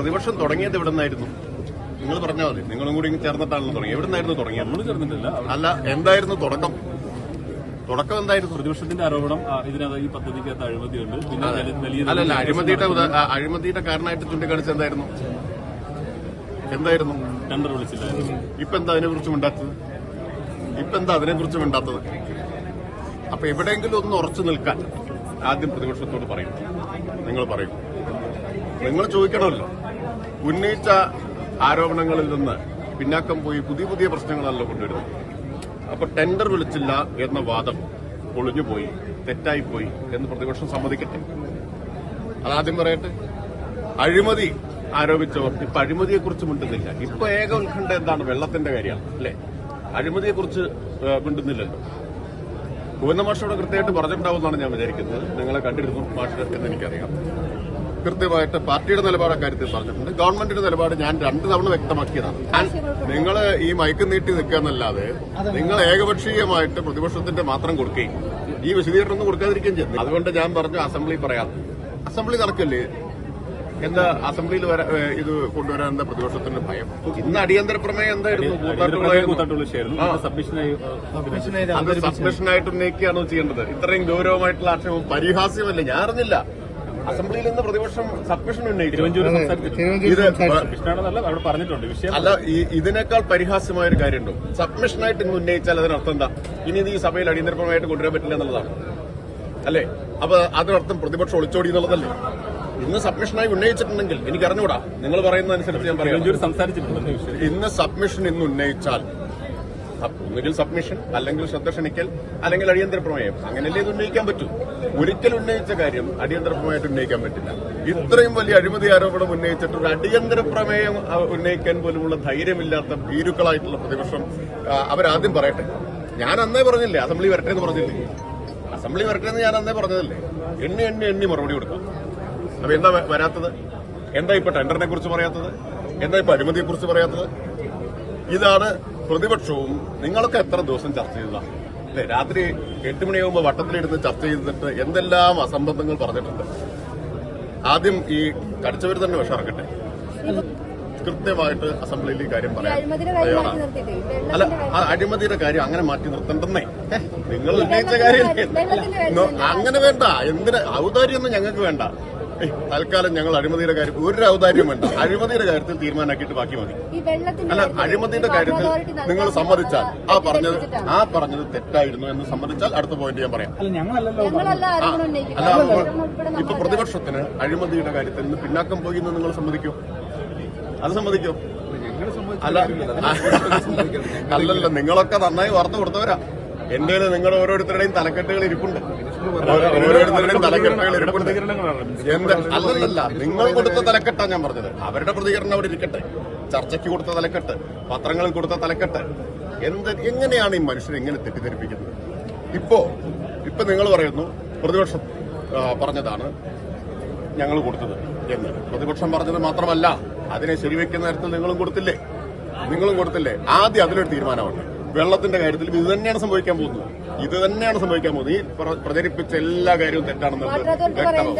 പ്രതിപക്ഷം തുടങ്ങിയത് എവിടെ നിന്നായിരുന്നു നിങ്ങൾ പറഞ്ഞാൽ മതി. നിങ്ങളും കൂടി ചേർന്നിട്ടാണല്ലോ തുടങ്ങി എവിടെ നിന്നായിരുന്നു തുടങ്ങിയത്? നമ്മൾ ചേർന്നിട്ടില്ല. അല്ല എന്തായിരുന്നു തുടക്കം? തുടക്കം എന്തായിരുന്നു? പ്രതിപക്ഷത്തിന്റെ ആരോപണം ഇതിനകത്ത് ഈ പദ്ധതിക്കകത്ത് അഴിമതിയുണ്ട്. പിന്നെ അല്ല അല്ലല്ല അഴിമതിയുടെ അഴിമതിയുടെ കാരണമായിട്ട് ചൂണ്ടിക്കാണിച്ചത് എന്തായിരുന്നു? എന്തായിരുന്നു? ടെൻഡർ വിളിച്ചില്ലായിരുന്നു. ഇപ്പൊ എന്താ അതിനെ കുറിച്ച് മിണ്ടാത്തത്? ഇപ്പൊ എന്താ അതിനെ കുറിച്ച് മിണ്ടാത്തത്? അപ്പൊ എവിടെയെങ്കിലും ഒന്ന് ഉറച്ചു നിൽക്കാൻ ആദ്യം പ്രതിപക്ഷത്തോട് പറയും. നിങ്ങൾ പറയും. നിങ്ങൾ ചോദിക്കണമല്ലോ. ഉന്നയിച്ച ആരോപണങ്ങളിൽ നിന്ന് പിന്നാക്കം പോയി പുതിയ പുതിയ പ്രശ്നങ്ങളല്ല കൊണ്ടുവരുന്നത്. അപ്പൊ ടെൻഡർ വിളിച്ചില്ല എന്ന വാദം പൊളിഞ്ഞുപോയി തെറ്റായിപ്പോയി എന്ന് പ്രതിപക്ഷം സമ്മതിക്കട്ടെ. അതാദ്യം പറയട്ടെ. അഴിമതി ആരോപിച്ചവർ ഇപ്പൊ അഴിമതിയെക്കുറിച്ച് മിണ്ടുന്നില്ല. ഇപ്പൊ ഏക ഉത്കണ്ഠ എന്താണ്? വെള്ളത്തിന്റെ കാര്യമാണ് അല്ലെ? അഴിമതിയെക്കുറിച്ച് മിണ്ടുന്നില്ലല്ലോ. ഗോവിന്ദ മാഷോട് കൃത്യമായിട്ട് പറഞ്ഞിട്ടുണ്ടാവുമെന്നാണ് ഞാൻ വിചാരിക്കുന്നത്. നിങ്ങളെ കണ്ടിരുന്നു മാഷ് എന്ന് എനിക്കറിയാം. കൃത്യമായിട്ട് പാർട്ടിയുടെ നിലപാട് കാര്യത്തിൽ പറഞ്ഞിട്ടുണ്ട്. ഗവൺമെന്റിന്റെ നിലപാട് ഞാൻ രണ്ടു തവണ വ്യക്തമാക്കിയതാണ്. നിങ്ങൾ ഈ മയക്ക് നീട്ടി നിൽക്കാന്നല്ലാതെ നിങ്ങൾ ഏകപക്ഷീയമായിട്ട് പ്രതിപക്ഷത്തിന്റെ മാത്രം കൊടുക്കുകയും ഈ വിശദീകരണം ഒന്നും കൊടുക്കാതിരിക്കുകയും ചെയ്തു അതുകൊണ്ട് ഞാൻ പറഞ്ഞു അസംബ്ലി പറയാം അസംബ്ലി നടക്കല്ലേ? എന്താ അസംബ്ലിയിൽ വരാ- ഇത് കൊണ്ടുവരാൻ എന്താ പ്രതിപക്ഷത്തിന്റെ ഭയം? ഇന്ന് അടിയന്തര പ്രമേയം എന്തായിരുന്നു അത് സബ്മിഷനായിട്ട് ഉന്നയിക്കുകയാണോ ചെയ്യേണ്ടത്? ഇത്രയും ഗൗരവമായിട്ടുള്ള ആക്ഷേപം പരിഹാസ്യമല്ലേ. ഞാൻ അറിഞ്ഞില്ല. അസംബ്ലിയിൽ നിന്ന് പ്രതിപക്ഷം സബ്മിഷൻ ഉന്നയിച്ചു. അല്ല ഈ ഇതിനേക്കാൾ പരിഹാസ്യമായ ഒരു കാര്യമുണ്ടോ? സബ്മിഷനായിട്ട് ഇന്ന് ഉന്നയിച്ചാൽ അതിനർത്ഥം എന്താ? ഇനി ഇത് ഈ സഭയിൽ അടിയന്തരപരമായിട്ട് കൊണ്ടുവരാൻ പറ്റില്ല എന്നുള്ളതാണ്. അല്ലേ? അപ്പൊ അതിനർത്ഥം പ്രതിപക്ഷം ഒളിച്ചോടി എന്നുള്ളതല്ലേ? ഇന്ന് സബ്മിഷനായി ഉന്നയിച്ചിട്ടുണ്ടെങ്കിൽ എനിക്ക് അറിഞ്ഞൂടാ നിങ്ങൾ പറയുന്ന അനുസരിച്ച് ഞാൻ പറയാം. ഇന്ന് സബ്മിഷൻ ഇന്ന് ഉന്നയിച്ചാൽ ഒന്നുകിൽ സബ്മിഷൻ അല്ലെങ്കിൽ ശ്രദ്ധ ക്ഷണിക്കൽ അല്ലെങ്കിൽ അടിയന്തര പ്രമേയം. അങ്ങനെയല്ലേ ഇത് ഉന്നയിക്കാൻ പറ്റൂ. ഒരിക്കൽ ഉന്നയിച്ച കാര്യം അടിയന്തര പ്രമേയമായിട്ട് ഉന്നയിക്കാൻ പറ്റില്ല. ഇത്രയും വലിയ അഴിമതി ആരോപണം ഉന്നയിച്ചിട്ട് ഒരു അടിയന്തര പ്രമേയം ഉന്നയിക്കാൻ പോലുമുള്ള ധൈര്യമില്ലാത്ത ഭീരുക്കളായിട്ടുള്ള പ്രതിപക്ഷം അവരാദ്യം പറയട്ടെ. ഞാൻ അന്നേ പറഞ്ഞില്ലേ അസംബ്ലി വരട്ടെ എന്ന് പറഞ്ഞില്ലേ? അസംബ്ലി വരട്ടെ എന്ന് ഞാൻ അന്നേ പറഞ്ഞതല്ലേ? എണ്ണി എണ്ണി എണ്ണി മറുപടി കൊടുക്കാം. അപ്പൊ എന്താ വരാത്തത്? എന്താ ഇപ്പൊ ടെൻഡറിനെ കുറിച്ച് പറയാത്തത്? എന്താ ഇപ്പൊ അഴിമതിയെ കുറിച്ച് പറയാത്തത്? ഇതാണ് പ്രതിപക്ഷവും നിങ്ങളൊക്കെ എത്ര ദിവസം ചർച്ച ചെയ്ത അല്ലെ രാത്രി എട്ട് മണിയാകുമ്പോൾ വട്ടത്തിലിരുന്ന് ചർച്ച ചെയ്തിട്ട് എന്തെല്ലാം അസംബന്ധങ്ങൾ പറഞ്ഞിട്ടുണ്ട്? ആദ്യം ഈ കടിച്ചവർ തന്നെ വിഷം ഇറക്കട്ടെ. കൃത്യമായിട്ട് അസംബ്ലിയിൽ ഈ കാര്യം പറയാം. അല്ല ആ അഴിമതിയുടെ കാര്യം അങ്ങനെ മാറ്റി നിർത്തണ്ടെന്നേ. നിങ്ങൾ ഉന്നയിച്ച കാര്യം അങ്ങനെ വേണ്ട. എന്തിനാ ഔദാര്യമൊന്നും ഞങ്ങൾക്ക് വേണ്ട. തൽക്കാലം ഞങ്ങൾ അഴിമതിയുടെ കാര്യം ഒരു ഔദാര്യം വേണ്ട അഴിമതിയുടെ കാര്യത്തിൽ തീരുമാനമാക്കിയിട്ട് ബാക്കി മതി. ഈ വെള്ളത്തിന്റെ അല്ല അഴിമതിയുടെ കാര്യത്തിൽ നിങ്ങൾ സമ്മതിച്ചാൽ ആ പറഞ്ഞത് ആ പറഞ്ഞത് തെറ്റായിരുന്നു എന്ന് സമ്മതിച്ചാൽ അടുത്ത പോയിന്റ് ഞാൻ പറയാം. അല്ല ഇപ്പൊ പ്രതിപക്ഷത്തിന് അഴിമതിയുടെ കാര്യത്തിൽ നിന്ന് പിന്നാക്കം പോയി എന്ന് നിങ്ങൾ സമ്മതിക്കോ? അത് സമ്മതിക്കോ? അല്ല അല്ലല്ല നിങ്ങളൊക്കെ നന്നായി വാർത്ത കൊടുത്തവരാ. എന്റെ നിങ്ങളുടെ ഓരോരുത്തരുടെയും തലക്കെട്ടുകൾ ഇരിപ്പുണ്ട്. ഓരോ- ഓരോരുത്തരുടെയും തലക്കെട്ടുകൾ ഇരിപ്പുണ്ട്. എന്ത്? അല്ലല്ല നിങ്ങൾ കൊടുത്ത തലക്കെട്ടാ ഞാൻ പറഞ്ഞത്. അവരുടെ പ്രതികരണം അവിടെ ഇരിക്കട്ടെ. ചർച്ചയ്ക്ക് കൊടുത്ത തലക്കെട്ട് പത്രങ്ങളിൽ കൊടുത്ത തലക്കെട്ട്. എന്ത് എങ്ങനെയാണ് ഈ മനുഷ്യരെ എങ്ങനെ തെറ്റിദ്ധരിപ്പിക്കുന്നത്? ഇപ്പോ ഇപ്പൊ നിങ്ങൾ പറയുന്നു പ്രതിപക്ഷം പറഞ്ഞതാണ് ഞങ്ങൾ കൊടുത്തത് എന്ന്. പ്രതിപക്ഷം പറഞ്ഞത് മാത്രമല്ല അതിനെ ശരിവെക്കുന്ന തരത്തിൽ നിങ്ങളും കൊടുത്തില്ലേ? നിങ്ങളും കൊടുത്തില്ലേ? ആദ്യം അതിലൊരു തീരുമാനമാണ്. വെള്ളത്തിന്റെ കാര്യത്തിൽ ഇത് തന്നെയാണ് സംഭവിക്കാൻ പോകുന്നത്. ഇത് തന്നെയാണ് സംഭവിക്കാൻ പോകുന്നത്. ഈ പ്ര- പ്രചരിപ്പിച്ച എല്ലാ കാര്യവും തെറ്റാണെന്നുള്ളത് വ്യക്തമാവും.